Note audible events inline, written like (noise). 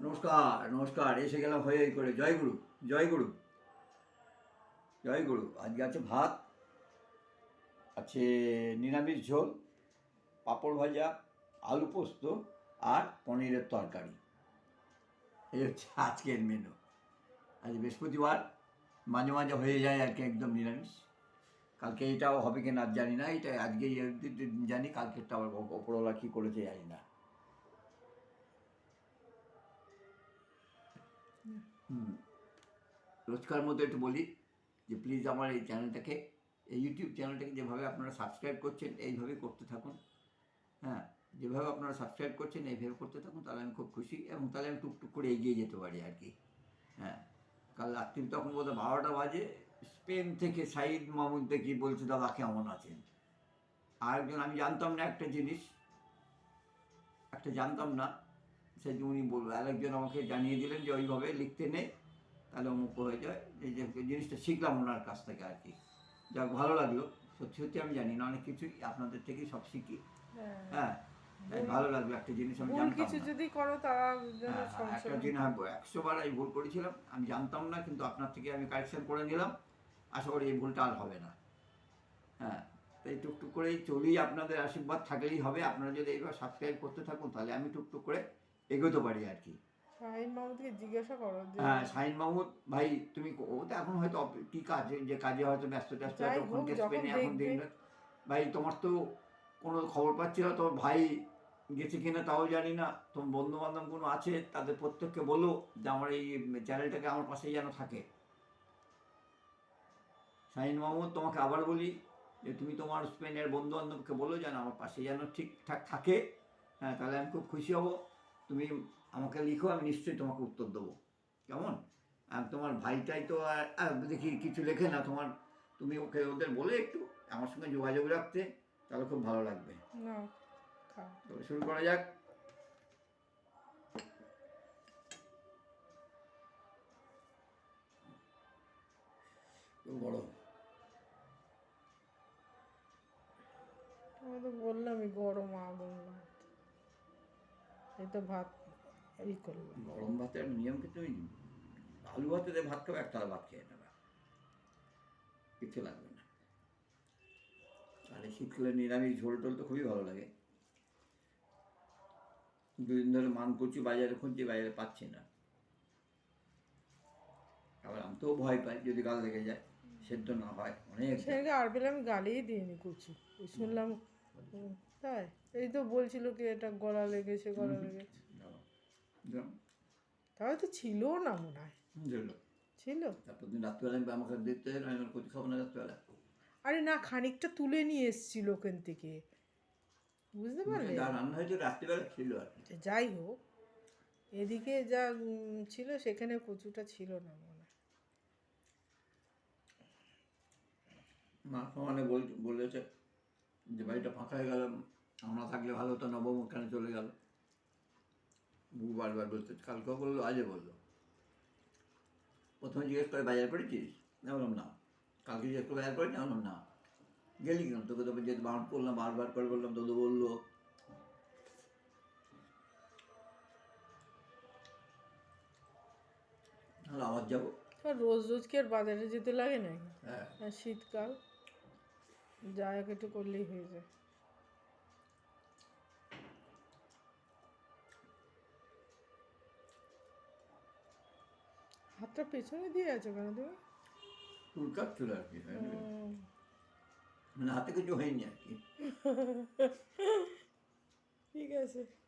নমস্কার নমস্কার, এসে গেলাম হয়ে করে। জয় গুরু জয় গুরু জয় গুরু। আজকে আছে ভাত, আছে নিরামিষ ঝোল, পাঁপড় ভাজা, আলু পোস্ত আর পনিরের তরকারি। এই হচ্ছে আজকের মেনু আজ বৃহস্পতিবার, মাঝে মাঝে হয়ে যায় আর কি একদম নিরামিষ। কালকে এটাও হবে কি না জানি না, এটা আজকে জানি কালকেরটা আবার ওপরওয়ালা কী করেছে জানি না। রোজকার মতো একটু বলি যে প্লিজ আমার এই চ্যানেলটাকে এই ইউটিউব চ্যানেলটাকে যেভাবে আপনারা সাবস্ক্রাইব করছেন এইভাবে করতে থাকুন। হ্যাঁ যেভাবে আপনারা সাবস্ক্রাইব করছেন, এইভাবে করতে থাকুন, তাহলে আমি খুব খুশি এবং তাহলে আমি টুকটুক করে এগিয়ে যেতে পারি আর কি। হ্যাঁ কাল রাত্রি তখন বোধহয় বারোটা বাজে, স্পেন থেকে সাইদ মাহমুদ দেখি বলছে, দাদা, কেমন আছেন? আর একজন আমি জানতাম না একটা জিনিস, একটা জানতাম না সেই উনি বলব আরেকজন আমাকে জানিয়ে দিলেন যে ওইভাবে লিখতে নেই তাহলে অমুক হয়ে যায়। এই যে জিনিসটা শিখলাম ওনার কাছ থেকে আর কি। যাক ভালো লাগল। সত্যি সত্যি আমি জানি না অনেক কিছুই আপনাদের থেকেই সব শিখি। হ্যাঁ। তাই ভালো লাগল একটা জিনিস আমি জানতাম কিছু যদি করো তারা হ্যাঁ, একটা দিন হ্যাঁ একশো বার আমি ভুল করেছিলাম আমি জানতাম না কিন্তু আপনার থেকে আমি কারেকশন করে নিলাম। আশা করি এই ভুলটা আর হবে না। হ্যাঁ তাই টুকটুক করেই চলি। আপনাদের আশীর্বাদ থাকলেই হবে। আপনারা যদি এইবার সাবস্ক্রাইব করতে থাকুন তাহলে আমি টুকটুক করে এগোতে পারি আর কি শাহিন মাহমুদকে জিজ্ঞাসা করো হ্যাঁ শাহিন মাহমুদ ভাই তুমি ও তো এখন হয়তো কি কাজে যে কাজে হয়তো ব্যস্ত স্পেনে এখন দিন ভাই তোমার তো কোনো খবর পাচ্ছি না তোমার ভাই গেছে কিনা তাও জানি না। তোমার বন্ধু বান্ধব কোনো আছে তাদের প্রত্যেককে বলো যে আমার এই চ্যানেলটাকে আমার পাশেই যেন থাকে। শাহিন মাহমুদ তোমাকে আবার বলি যে তুমি তোমার স্পেনের বন্ধু বান্ধবকে বলো যেন আমার পাশে যেন ঠিকঠাক থাকে। হ্যাঁ তাহলে আমি খুব খুশি হব। তুমি আমাকে লিখো আমি নিশ্চয়ই তোমাকে উত্তর দেবো। কেমন? আর তোমার ভাইটাই তো আর দেখি কিছু লেখে না তোমার তুমি ওকে ওদের বলে একটু আমার সঙ্গে যোগাযোগ রাখতে তাহলে খুব ভালো লাগবে। তবে শুরু করা যাক। বড়। আমি তো বললামই গরম আগুন। এই তো ভাত এই করলাম গরম ভাতের নিয়ম কি তুমি আলু ভাতে দিয়ে ভাত খাবে একটা ভাত খেয়ে নেবে। কিছু লাগবে না। আর এই শীতকালে নিরামিষ ঝোল টোল তো খুবই ভালো লাগে। দুদিন ধরে মান করছি বাজারে খুঁজছি বাজারে পাচ্ছি না। আবার আমি তো ভয় পাই যদি গাল লেগে যায় সেদ্ধ না হয় অনেক আর আমি গালিই দিইনি কুচু। শুনলাম তাই? এই তো বলছিল কি এটা গলা লেগেছে গলা লেগেছে। তাহলে তো ছিল না মনে হয়। ছিল। তারপর দিন রাত্রিবেলা আমি আমাকে দেখতে আমি আমার খাব না রাত্রিবেলা? আরে না খানিকটা তুলে নিয়ে এসছিল ওখান থেকে। বুঝতে পারলে? যা রান্না হয়েছে রাত্রিবেলা ছিল আর। যাই হোক এদিকে যা ছিল সেখানে কচুটা ছিল না মনে হয়। মা সমানে বল বলেছে যে বাড়িটা ফাঁকা হয়ে গেল আমরা থাকলে ভালো হতো নবম ওখানে চলে গেল। বউ বারবার বলতে কালকেও বলল আজও বলল। প্রথমে জিজ্ঞেস করে বাজার করেছিস? না বললাম না। কালকে জিজ্ঞেস করে বাজার করেছি না বললাম না। গেলি কেন? তোকে তো যেতে বারণ করলাম বারবার করে বললাম দাদু বলল। আবার যাব। রোজ রোজ কি আর বাজারে যেতে লাগে নাকি? হ্যাঁ। শীতকাল? যা এক একটু করলেই হয়ে যায়। হাতটা পেছনে দিয়ে আছো কেন তুমি? চুল আর কি মানে হাতে কিছু হয়নি আর কি। (laughs) ঠিক আছে।